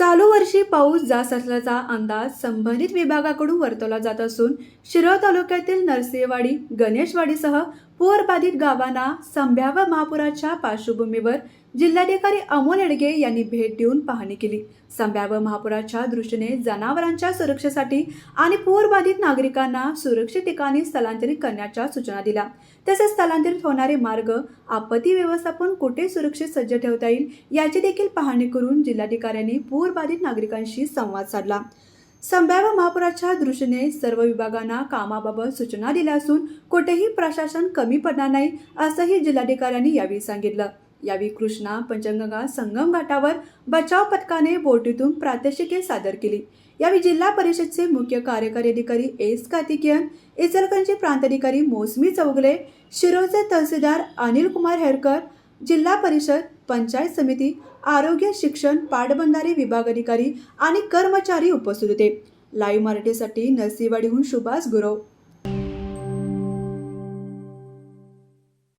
चालू वर्षी पाऊस जास्त असल्याचा अंदाज संबंधित विभागाकडून वर्तवला जात असून शिरोळ तालुक्यातील नरसिंहवाडी गणेशवाडीसह पूरबाधित गावांना संभाव्य महापुराच्या पार्श्वभूमीवर जिल्हाधिकारी अमोल एडगे यांनी भेट देऊन पाहणी केली. संभाव्य महापुराच्या दृष्टीने जनावरांच्या सुरक्षेसाठी आणि पूरबाधित नागरिकांना सुरक्षित ठिकाणी स्थलांतरित करण्याच्या सूचना दिल्या. तसेच स्थलांतरित होणारे मार्ग आपत्ती व्यवस्थापन कुठे सुरक्षित सज्ज ठेवता येईल याची देखील पाहणी करून जिल्हाधिकाऱ्यांनी पूरबाधित नागरिकांशी संवाद साधला. संभाव्य महापुराच्या दृष्टीने सर्व विभागांना कामाबाबत सूचना दिल्या असून कुठेही प्रशासन कमी पडणार नाही असंही जिल्हाधिकाऱ्यांनी यावेळी सांगितलं. यावेळी कृष्णा पंचगंगा संगम घाटावर बचाव पथकाने बोटीतून प्रात्यक्षिके सादर केली. यावेळी जिल्हा परिषदचे मुख्य कार्यकारी अधिकारी एस कार्तिकेयन इचलकरंजी प्रांताधिकारी मोसमी चौगले शिरोचे तहसीलदार अनिल कुमार हेरकर जिल्हा परिषद पंचायत समिती आरोग्य शिक्षण पाटबंधारे विभाग अधिकारी आणि कर्मचारी उपस्थित होते. लाईव्ह मराठीसाठी नरसिंहवाडीहून सुभाष गुरव.